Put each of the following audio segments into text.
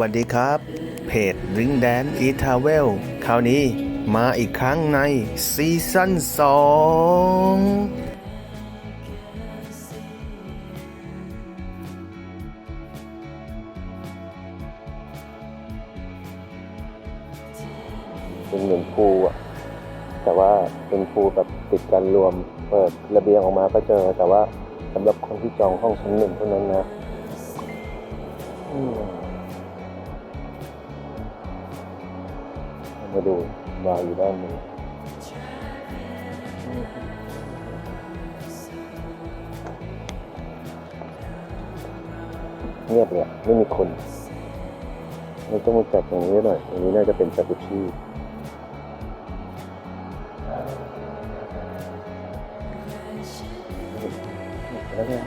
วัสดีครับ เพจ Ring Dan e t a v e l คราวนี้มาอีกครั้งในซีซั่น2เป็นเหมือนภูอะ แต่ว่าเป็นภูแบบติดกันรวม เปิดระเบียงออกมาก็เจอ แต่ว่าสำหรับคนที่จองห้องชั้นหนึ่งเท่านั้นนะ อืม มาดูบาอยู่ด้านนี้เงียบเลยไม่มีคนเราต้องมาจัดตรงนี้หน่อยตรงนี้น่าจะเป็นจากุชิแล้วเนี่ย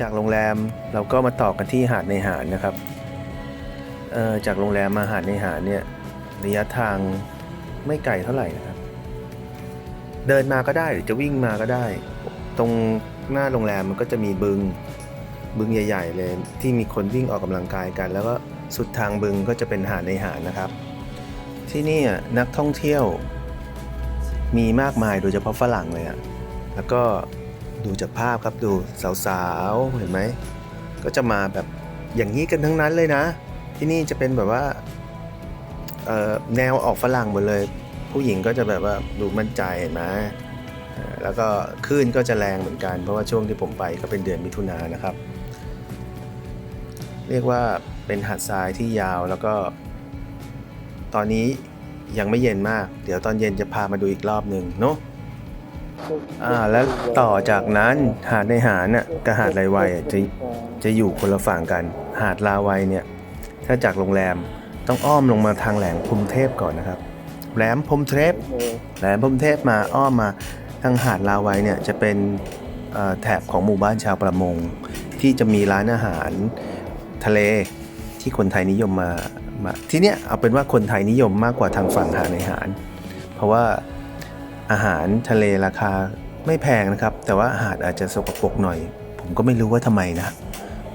จากโรงแรมเราก็มาต่อกันที่หาดในหาดนะครับเอ่อจากโรงแรมมาหาดในหาดเนี่ยระยะทางไม่ไกลเท่าไหร่นะครับ เดินมาก็ได้หรือจะวิ่งมาก็ได้ ตรงหน้าโรงแรมมันก็จะมีบึงบึงใหญ่ ๆ เลยที่มีคนวิ่งออกกำลังกายกัน แล้วก็สุดทางบึงก็จะเป็นหาดในหาดนะครับ ที่นี่นักท่องเที่ยวมีมากมายโดยเฉพาะฝรั่งเลยอะแล้วก็ ดูจากภาพครับดูสาวๆเห็นไหมก็จะมาแบบอย่างนี้กันทั้งนั้นเลยนะ ที่นี่จะเป็นแบบว่าแนวออกฝรั่งหมดเลย ผู้หญิงก็จะแบบว่าดูมั่นใจเห็นไหมแล้วก็คลื่นก็จะแรงเหมือนกัน เพราะว่าช่วงที่ผมไปก็เป็นเดือนมิถุนายนนะครับ เรียกว่าเป็นหาดทรายที่ยาวแล้วก็ ตอนนี้ยังไม่เย็นมาก เดี๋ยวตอนเย็นจะพามาดูอีกรอบหนึ่งเนาะ อ่าแล้วต่อจากนั้นหาดในหาดน่ะกับหาดไรวัยจะจะอยู่คนละฝั่งกัน หาดลาวัยเนี่ยถ้าจากโรงแรมต้องอ้อมลงมาทางแหลมพรมเทพก่อนนะครับแหลมพรมเทพแหลมพรมเทพมาอ้อมมาทางหาดลาวัยเนี่ยจะเป็นแถบของหมู่บ้านชาวประมง ที่จะมีร้านอาหารทะเลที่คนไทยนิยมมามาที่เนี้ยเอาเป็นว่าคนไทยนิยมมากกว่าทางฝั่งหาดในหาดเพราะว่า อาหารทะเลราคาไม่แพงนะครับ แต่ว่าอาหารอาจจะสกปรกหน่อย ผมก็ไม่รู้ว่าทำไมนะ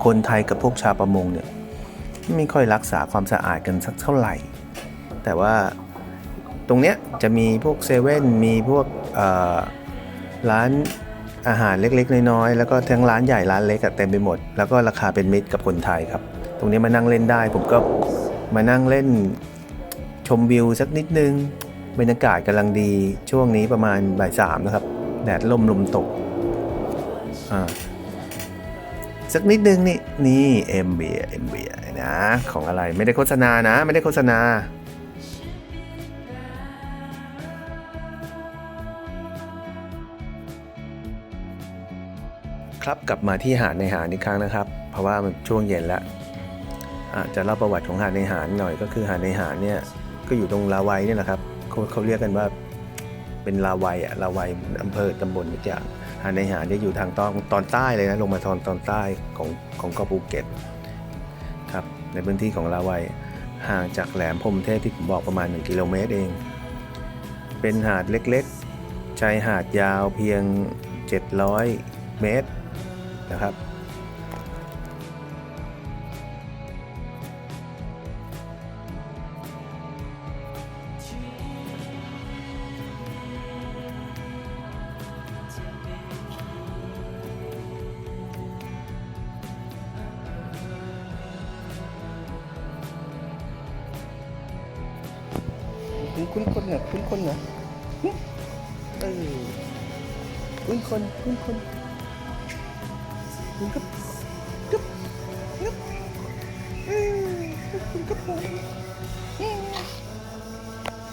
คนไทยกับพวกชาวประมงเนี่ยไม่ค่อยรักษาความสะอาดกันสักเท่าไหร่ แต่ว่าตรงเนี้ยจะมีพวกเซเว่นมีพวกร้านอาหารเล็กๆ น้อยๆ แล้วก็ทั้งร้านใหญ่ร้านเล็กเต็มไปหมด แล้วก็ราคาเป็นมิตรกับคนไทยครับ ตรงนี้มานั่งเล่นได้ ผมก็มานั่งเล่นชมวิวสักนิดนึง บรรยากาศกำลังดีช่วงนี้ประมาณบ่ายสามนะครับ แดดลมลมตก อ่า สักนิดนึงนี่ นี่เอ็มเบียเอ็มเบียนะ ของอะไรไม่ได้โฆษณานะ ไม่ได้โฆษณาครับกลับมาที่หาดในหาดอีกครั้งนะครับ เพราะว่ามันช่วงเย็นแล้วอะจะเล่าประวัติของหาดในหาดหน่อยก็คือหาดในหาดเนี่ยก็อยู่ตรงลาวัยเนี่ยแหละครับ เขาเขาเรียกกันว่าเป็นลาวัยอะลาวัยอำเภอตำบลทุกอย่างหาดในหาดเนี่อยู่ทางตอนตอนใต้เลยนะลงมาทางตอนใต้ของของเกาะภูเก็ตครับในพื้นที่ของลาวัยห่างจากแหลมพรมเทพที่ผมบอกประมาณ 1 กิโลเมตรเอง เป็นหาดเล็กๆชายหาดยาวเพียง 700 เมตรนะครับ คุ้นคนเนี่ยคุ้นคนเนี่ยเออคุ้นคนคุ้นคนคุ้นกับกับกับเออคุ้นกับผม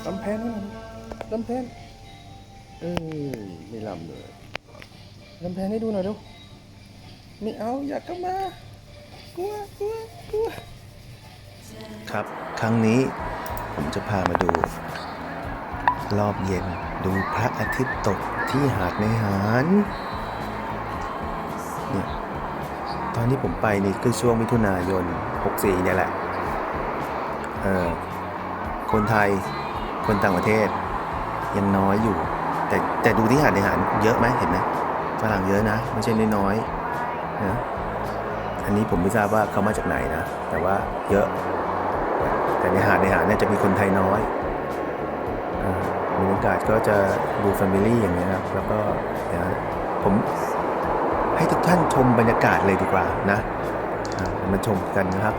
ลำแพนนี่มันลำแพนเออไม่ลำเลยลำแพนให้ดูหน่อยดูไม่เอาอยากเข้ามากลัวกลัวกลัวครับ ครั้งนี้ผมจะพามาดู รอบเย็นดูพระอาทิตย์ตกที่หาดในหารเนี่ยตอนที่ผมไปนี่คือช่วงมิถุนายน 64 เนี่ยแหละ เออ คนไทย คนต่างประเทศ ยังน้อยอยู่ แต่แต่ดูที่หาดในหารเยอะไหมเห็นไหมฝรั่งเยอะนะ ไม่ใช่น้อยๆนะอันนี้ผมไม่ทราบว่าเขามาจากไหนนะ แต่ว่าเยอะ แต่ในหาดในหารเนี่ยจะมีคนไทยน้อยาบรรยากาศก็จะดูแฟมิลี่อย่างเงี้ยครับ แล้วก็เดี๋ยวผมให้ทุกท่านชมบรรยากาศเลยดีกว่านะมาชมกันนะครับ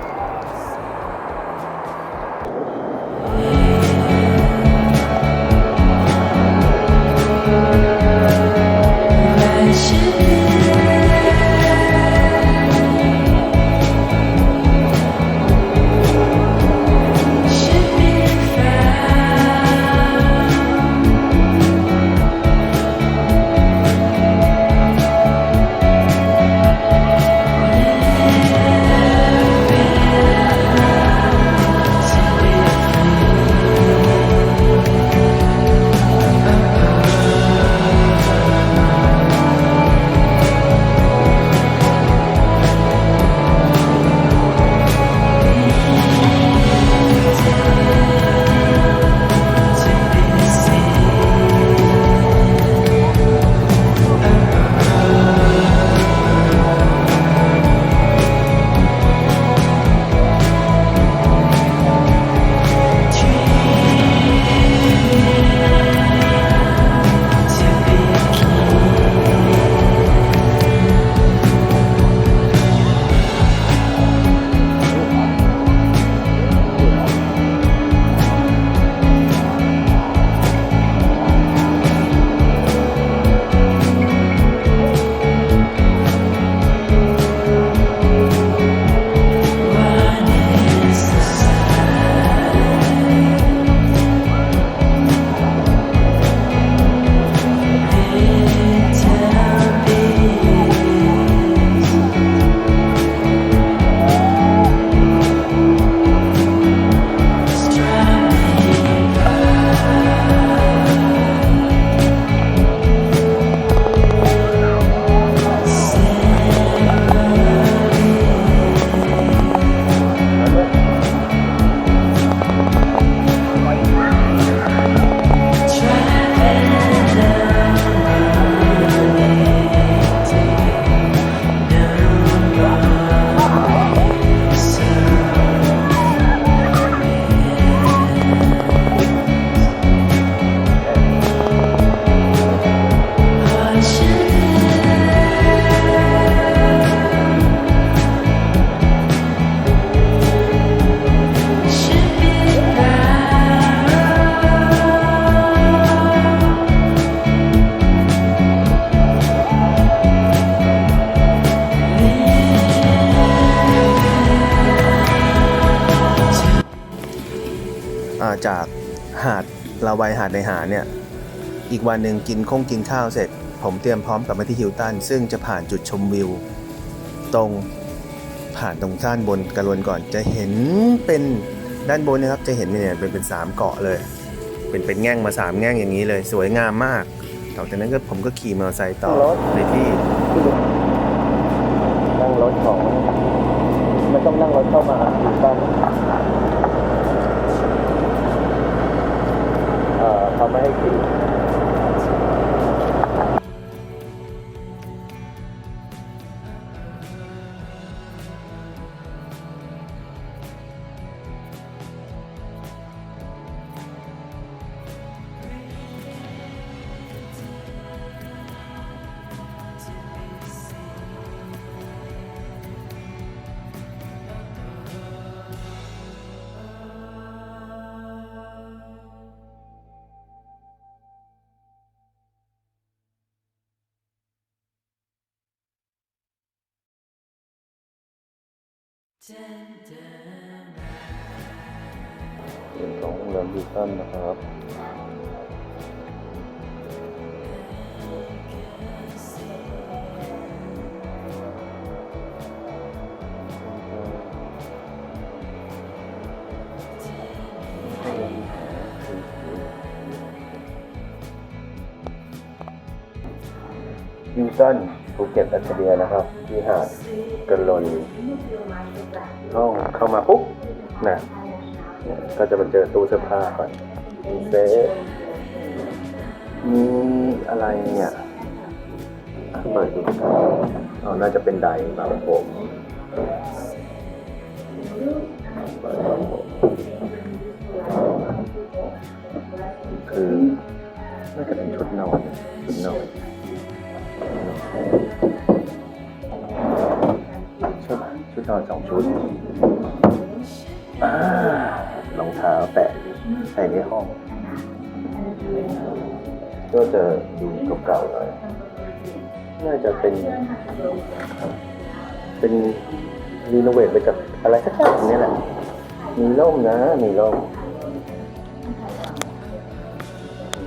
าดในหาดเนี่ยอีกวันหนึ่งกินคงกินข้าวเสร็จ ผมเตรียมพร้อมกลับมาที่ฮิลตัน ซึ่งจะผ่านจุดชมวิว ตรงผ่านตรงด้านบนกระลวนก่อนจะเห็นเป็นด้านบนนะครับจะเห็นเนี่ยเป็นเป็นสามเกาะเลย เป็นเป็นแง่งมาสามแง่งอย่างนี้เลย สวยงามมากหลังจากนั้นก็ผมก็ขี่มอเตอร์ไซค์ต่อในที่นั่งรถของไม่ต้องนั่งรถเข้ามาถึงบ้าน ส่วนของโรงแรมดิสันนะครับยูตัน ภูเก็ตอัสเดียนะครับ ที่หาดกระลนห้องเข้ามาปุ๊บนะเนี่ยก็จะมาเจอตู้เสื้อผ้าก่อนมีเซฟมีอะไรเนี่ยเปิดดูกันอ๋อน่าจะเป็นไดร์บาผมเปิดบางผมคือน่าจะเป็นชุดนอนชุดนอน ใส่ในห้องก็จะดูเก่าๆหน่อย น่าจะเป็น เป็นรีโนเวทไปจากอะไรสักอย่างนี่แหละ มีร่มนะ มีร่ม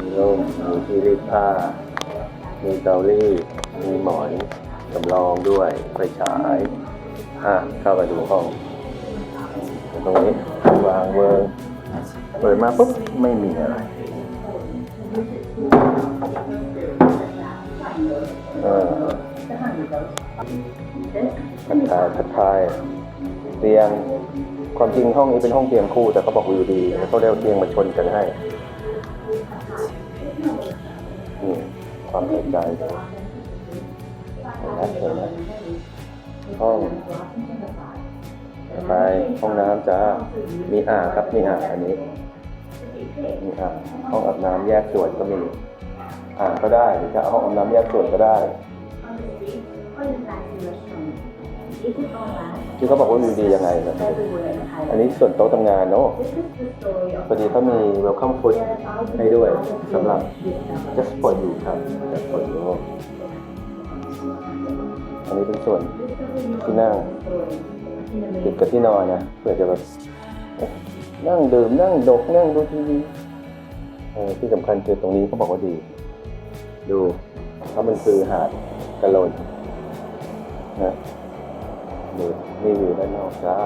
มีร่ม มีที่รีดผ้า มีเตารีดมีหมอนสำรองด้วย ไฟฉายอะเข้าไปดูห้อง ตรงนี้วางเวอร์ เปิดมาปุ๊บไม่มีอะไรออทัดทายทัดทายเตียง ความจริงห้องนี้เป็นห้องเตียงคู่ แต่เขาบอกวิวดีแล้วเขาเรียกเตียงมาชนกันให้นี่ความเข้าใจเลยเห็นไหมเห็นไหมห้องไปห้องน้ำจ้ามีอ่างครับ มีอ่างอันนี้ อ่างห้องอาบน้ำแยกส่วนก็มี อ่างก็ได้หรือจะเอาห้องอาบน้ำแยกส่วนก็ได้ ที่เขาบอกว่าวิวดียังไงนะอันนี้ส่วนโต๊ะทำงานเนาะพอดีเขามี welcome food ให้ด้วยสำหรับ just for you ครับ just for you อันนี้เป็นส่วนที่นั่งติดกับที่นอนนะเพื่อจะแบบเอ๊ะนั่งดื่มนั่งดกนั่งดูทีวี เออที่สำคัญคือตรงนี้เขาบอกว่าดี ดูเพราะมันคือหาดกะโลนนะดูนี่วิวด้านนอกจ้า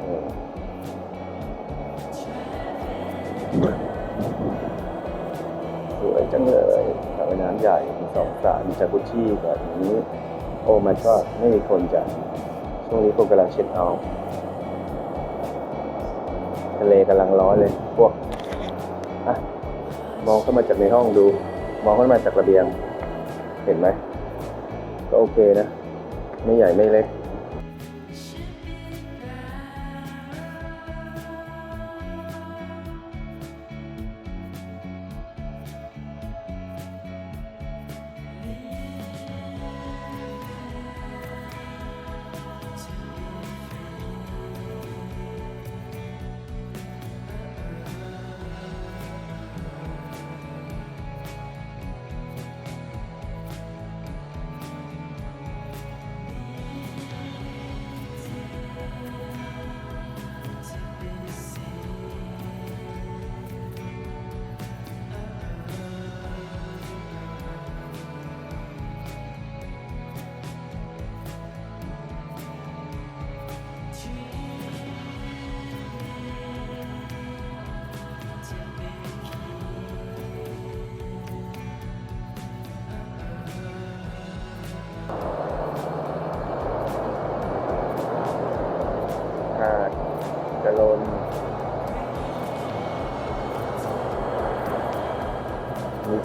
เออสวยจังเลยสระว่ายน้ำใหญ่มีสองสระมีจากุชี่แบบนี้ โอ้มันก็ไม่มีคนจ้ะช่วงนี้คนกำลังเช็ดเอาท์ ทะเลกำลังร้อนเลย พวกอะมองเข้ามาจากในห้องดู มองเข้ามาจากระเบียง เห็นไหม ก็โอเคนะ ไม่ใหญ่ไม่เล็ก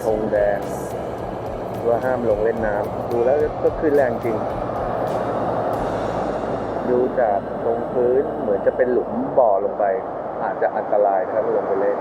ธงแดงว่าห้ามลงเล่นน้ำดูแล้วก็ขึ้นแรงจริง ดูจากตรงพื้นเหมือนจะเป็นหลุมบ่อลงไป อาจจะอันตรายถ้าลงไปเล่น